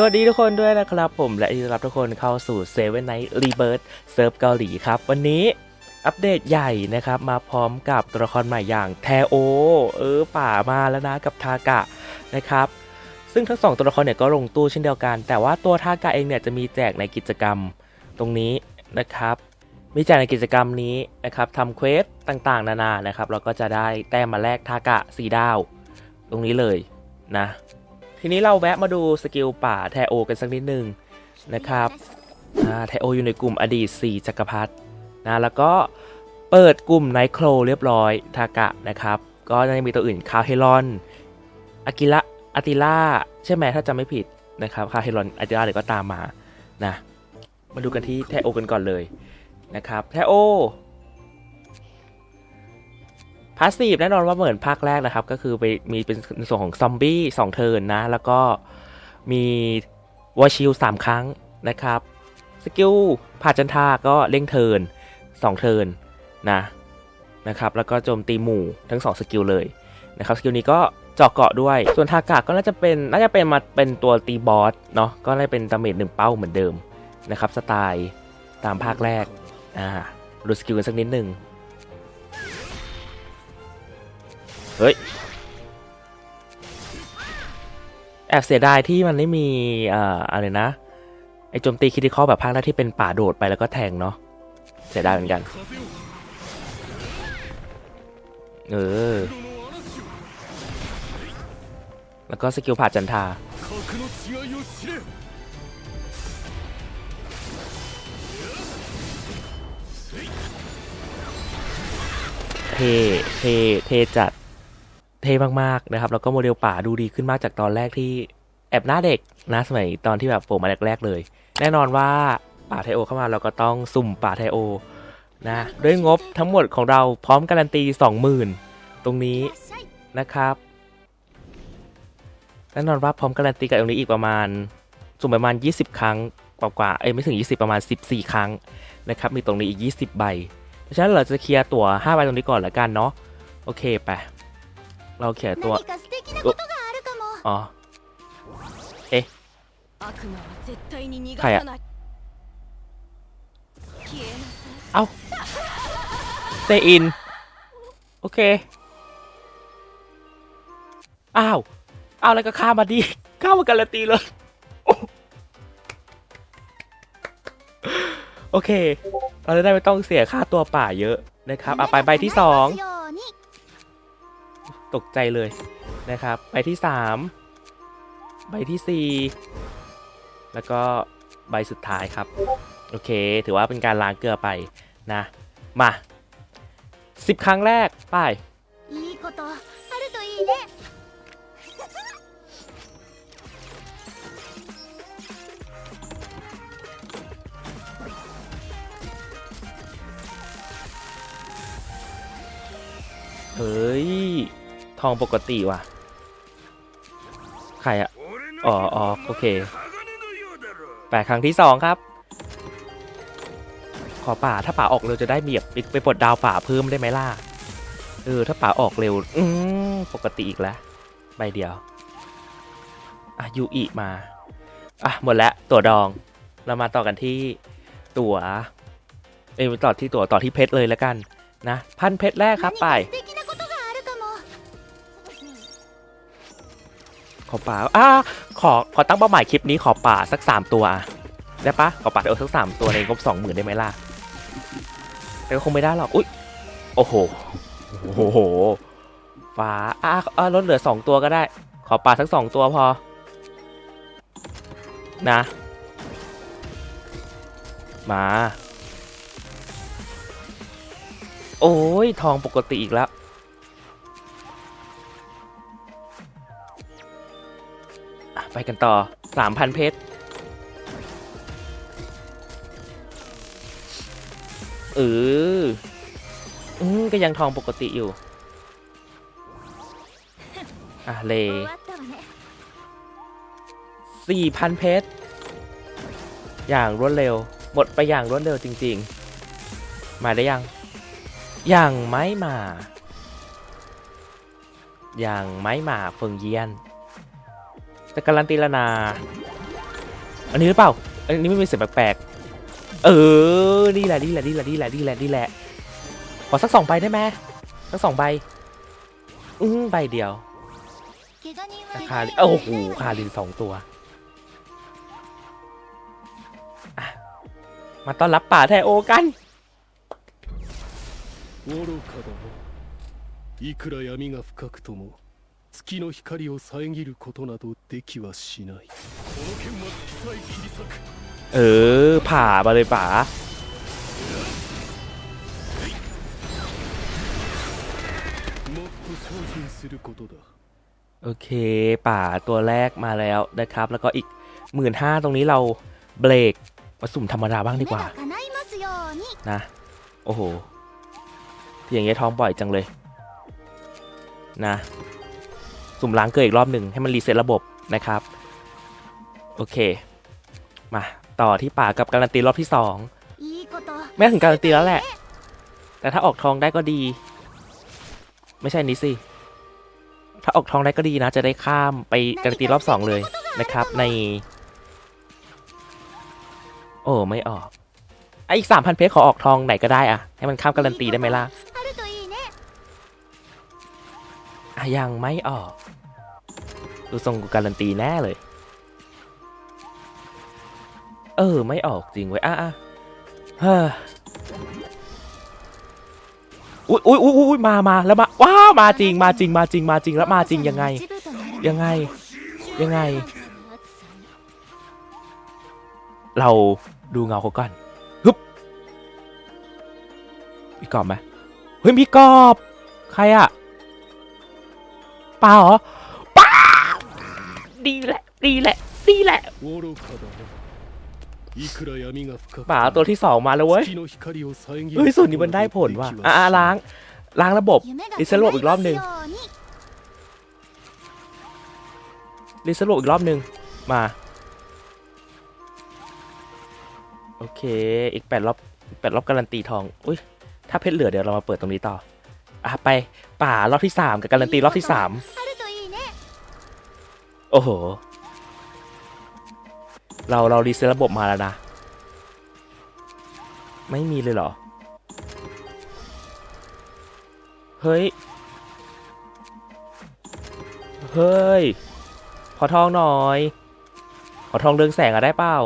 สวัสดีทุกคนด้วยนะครับผมและยินดีต้อนรับทุกคนเข้าสู่เซเว่นไนท์รีเบิร์เซิร์ฟเกาหลีครับ วันนี้อัปเดตใหญ่นะครับ มาพร้อมกับตัวละครใหม่อย่างแทโอ เออป่ามาแล้วนะกับทากะนะครับ ซึ่งทั้งสองตัวละครเนี่ยก็ลงตู้เช่นเดียวกัน แต่ว่าตัวทากะเองเนี่ยจะมีแจกในกิจกรรมตรงนี้นะครับ มีแจกในกิจกรรมนี้นะครับทำเควสต่างๆ นานานะครับเราก็จะได้แต้มมาแลกทากะสีดาว ตรงนี้เลยนะ ทีนี้เราแวะมาดูสกิลป่าแทโอกันสักนิดนึงนะครับแทโออยู่ในกลุ่มอดีต 4 จักรพรรดินะแล้วก็เปิดกลุ่มไนโคลเรียบร้อยทากะนะครับ ก็ยังมีตัวอื่นคาเฮลอนอากิระอาติล่าใช่ไหมถ้าจำไม่ผิดนะครับคาเฮลอนอาติล่าเดี๋ยวก็ตามมานะมาดูกันที่แทโอกันก่อนเลยนะครับแทโอ พาสซีฟแน่นอนว่าเหมือนภาคแรกนะครับ ก็คือไปมีเป็นในส่วนของซอมบี้สองเทิร์นนะ แล้วก็มีวอชิลสามครั้งนะครับ สกิลผ่าจันทาก็เร่งเทิร์นสองเทิร์นนะนะครับ แล้วก็โจมตีหมู่ทั้งสองสกิลเลยนะครับสกิลนี้ก็เจาะเกาะด้วย ส่วนทากะก็น่าจะเป็นน่าจะเป็นมาเป็นตัวตีบอสเนาะ ก็ได้เป็นดาเมจหนึ่งเป้าเหมือนเดิมนะครับ สไตล์ตามภาคแรก อ่าดูสกิลกันสักนิดหนึ่ง เฮ้ย แอบเสียดายที่มันไม่มีเอ่ออะไรนะ ไอโจมตีคริดิคอลแบบภาคแรกที่เป็นป่าโดดไปแล้วก็แทงเนาะ เสียดายเหมือนกัน เออ แล้วก็สกิลผ่าจันทาเทเทเทจัด เท่มากๆนะครับ แล้วก็โมเดลป่าดูดีขึ้นมากจากตอนแรกที่แอบหน้าเด็กนะสมัยตอนที่แบบโผล่มาแรกๆเลย แน่นอนว่าป่าไทโอเข้ามาเราก็ต้องสุ่มป่าไทโอนะด้วยงบทั้งหมดของเราพร้อมการันตี 20,000 ตรงนี้นะครับแน่นอนว่าพร้อมการันตีกับตรงนี้อีกประมาณสุ่มประมาณ 20 ครั้งกว่าๆเอ้ยไม่ถึง 20 ประมาณ 14 ครั้งนะครับมีตรงนี้อีก 20 ใบเพราะฉะนั้นเราจะเคลียร์ตั๋ว5ใบตรงนี้ก่อนละกันเนาะโอเคไป เราเคลียร์ตัว 何か素敵なことがあるかも อ๋อ 悪魔は絶対に逃はいがさない消えなさい เซอิน โอเค อ้าว อ้าวแล้วก็ข้ามมาดี ข้ามมาการันตีเลย โอเค เราจะได้ไม่ต้องเสียค่าตัวป่าเยอะนะครับอ่ะไปใบที่สอง ように ตกใจเลยนะครับ ใบที่ 3 ใบที่ 4 แล้วก็ใบสุดท้ายครับ โอเค ถือว่าเป็นการล้างเกลือไปนะ มา 10 ครั้งแรก ไปเฮ้ย ทองปกติว่ะ ใครอะอ๋ออ๋อโอเค แปดครั้งที่สองครับ ขอป่าถ้าป่าออกเร็วจะได้เบียบไปปลดดาวป่าเพิ่มได้ไหมล่ะ เออ ถ้าป่าออกเร็ว อืมปกติอีกแล้วใบเดียว อะยุอีมา อะ หมดแล้ว ตัวดอง เรามาต่อกันที่ตัวเออต่อที่ตัวต่อที่เพชรเลยแล้วกันนะ พันเพชรแรกครับไป ขอป่าอ่าขอขอตั้งเป้าหมายคลิปนี้ขอป่าสักสามตัวได้ปะขอป่าเออสักสามตัวในงบสองหมื่นได้ไหมล่ะแต่ก็คงไม่ได้หรอกอุ้ยโอ้โหโอ้โหฟ้าอะอะลดเหลือสองตัวก็ได้ ขอป่าสักสองตัวพอ นะ มา โอ้ยทองปกติอีกแล้ว ไปกันต่อ 3,000 เพชร เอออืมก็ยังทองปกติอยู่ อะ เลสี่พันเพชร อย่างรวดเร็ว หมดไปอย่างรวดเร็วจริง ๆ มาได้ยัง ยังไม่มา ยังไม่มาเฟิงเยียน จะการันตีแล้วนา อันนี้หรือเปล่า อันนี้ไม่มีเสียงแปลกๆ เออ นี่แหละ นี่แหละ นี่แหละ นี่แหละ นี่แหละ นี่แหละ ขอสักสองใบได้ไหมสักสองใบ อืมใบเดียว 怪我人は แต่คาริโอ้โห คารินสองตัวอ่ะมาต้อนรับป่าแทโอกัน 愚かだないくら闇が深くとも 月の光を遮ることなどできはしないこの剣は月さえ切り裂く เออ ผ่ามาเลยป่า もっと精進することだ โอเค ป่าตัวแรกมาแล้วนะครับ แล้วก็อีกหมื่นห้าตรงนี้เราเบรกมาสุ่มธรรมดาบ้างดี 夢 กว่า が叶いますように นะ โอ้โหอย่างเงี้ยท้องบ่อยจังเลย นะ สุ่มล้างเกลืออีกรอบหนึ่งให้มันรีเซ็ตระบบนะครับ โอเค มาต่อที่ป่ากับการันตีรอบที่ 2 แม่ถึงการันตีแล้วแหละ แต่ถ้าออกทองได้ก็ดี ไม่ใช่นี้สิ ถ้าออกทองได้ก็ดีนะ จะได้ข้ามไปการันตีรอบ 2 เลยนะครับ ใน โอ้ไม่ออกไอ้อีกสามพันเพชรขอออกทองไหนก็ได้อะให้มันข้ามการันตีได้ไหมล่ะ ยังไม่ออก ดูทรงกูการันตีแน่เลย เออ ไม่ออกจริงไว้อะอะเฮ้ออุ้ยอุ้ยอุ้ยมามาแล้วมาว้าวมาจริงมาจริงมาจริงมาจริงแล้วมาจริงยังไง ยังไงยังไง เราดูเงาเขาก่อนฮึบมีกอบไหมเฮ้ยมีกอบ ใครอะ ปลาเหรอปลาดีแหละดีแหละดีแหละหมาตัวที่สองมาแล้วเว้ยเฮ้ยสุดนี้มันได้ผลว่ะอ่าล้าง ล้างระบบรีเซ็ตระบบอีกรอบหนึ่งรีเซ็ตระบบอีกรอบหนึ่งมาโอเค อีกแปดรอบแปดรอบการันตีทอง อุ้ย ถ้าเพชรเหลือเดี๋ยวเรามาเปิดตรงนี้ต่อ อะไปป่ารอบที่สามกับการันตีรอบที่สามโอ้โห เราเรารีเซ็ตระบบมาแล้วนะ ไม่มีเลยเหรอ เฮ้ย เฮ้ย ขอทองหน่อย ขอทองเรืองแสงอะได้เปล่า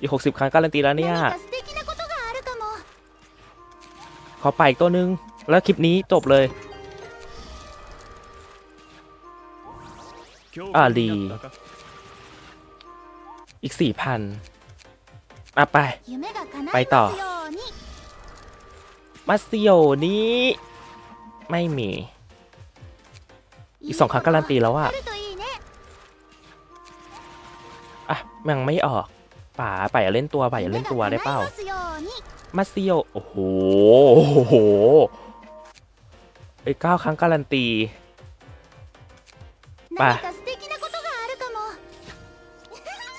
อีกหกสิบครั้งการันตีแล้วเนี่ย ขอไปอีกตัวนึง แล้วคลิปนี้จบเลย อาลี อีกสี่พันอ่ไป ไปต่อ มาเซียวนี้ ไม่มี อีกสองครั้งการันตีแล้วอะอะยังไม่ออกป่าป่าอย่าเล่นตัวป่าอย่าเล่นตัวได้เปล่ามาเซียว โอ้โห เอ้เก้าครั้งการันตีไป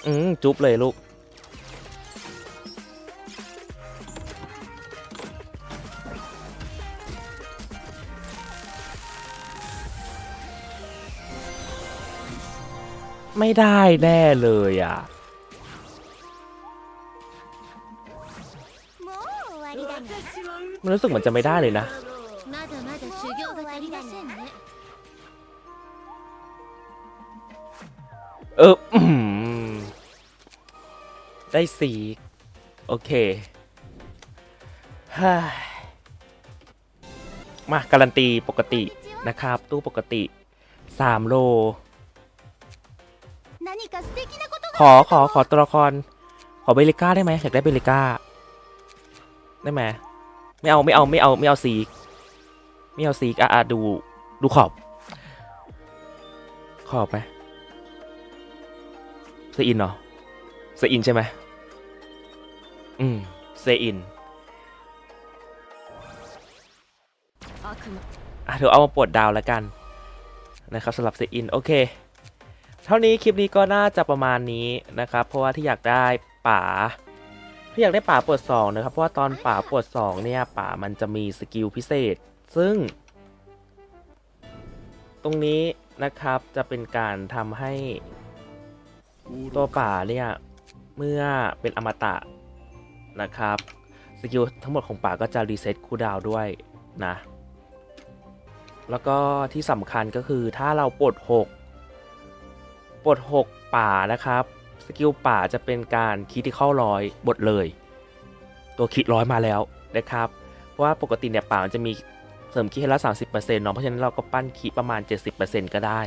อืมจุ๊บเลยลูก ไม่ได้แน่เลยอะมันรู้สึกเหมือนจะไม่ได้เลยนะ เออได้สีโอเคามาการันตีปกตินะครับ ตู้ปกติ 3 โล ขอขอขอตัวละคร ขอเบริก้าได้ไหมอยากได้เบริก้า ได้ไหมไม่เอาไม่เอาไม่เอาไม่เอาสีไม่เอาสีกอะดูดูขอบ ขอบไหม เซอินเหรอเซอินใช่ไหมอืมเซอินอะเดี๋ยวเอามาปวดดาวแล้วกันนะครับสำหรับเซอินโอเค เท่านี้คลิปนี้ก็น่าจะประมาณนี้นะครับ เพราะว่าที่อยากได้ป่าที่อยากได้ป่าปวดสองนะครับเพราะว่าตอนป่าปวดสองเนี่ยป่ามันจะมีสกิลพิเศษ ซึ่ง ตรงนี้นะครับจะเป็นการทำให้ ตัวป่าเนี่ยเมื่อเป็นอมตะนะครับสกิลทั้งหมดของป่าก็จะรีเซ็ตคูลดาวด้วยนะ แล้วก็ที่สำคัญก็คือถ้าเราปลด6ปลด6ป่านะครับสกิลป่าจะเป็นการคิดที่เข้าร้อยบทเลย ตัวคิดร้อยมาแล้วนะครับ เพราะว่าปกติเนี่ยป่ามันจะมีเสริมคิดให้ละ30%เนาะเพราะฉะนั้นเราก็ปั้นคิดประมาณ 70%ก็ได้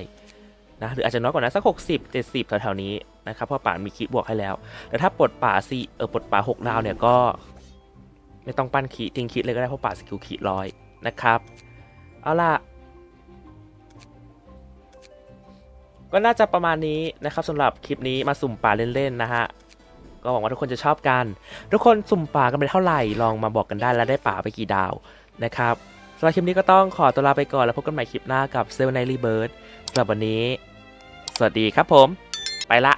นะหรืออาจจะน้อยกว่านั้นสัก 60 70แถวๆนี้นะครับเพราะป่ามีคีบวกให้แล้ว แต่ถ้าปลดป่าซีเออปลดป่า6ดาวเนี่ยก็ ไม่ต้องปั้นคีทิ้งคีเลยก็ได้เพราะป่าสกิลคีร้อยนะครับเอาล่ะก็น่าจะประมาณนี้นะครับสำหรับคลิปนี้มาสุ่มป่าเล่นๆนะฮะก็หวังว่าทุกคนจะชอบกัน ทุกคนสุ่มป่ากันไปเท่าไหร่ลองมาบอกกันได้แล้วได้ป่าไปกี่ดาวนะครับสำหรับคลิปนี้ก็ต้องขอตัวลาไปก่อนแล้วพบกันใหม่คลิปหน้ากับเซเว่นไนรีเบิร์ดสำหรับวันนี้ สวัสดีครับผม ไปละ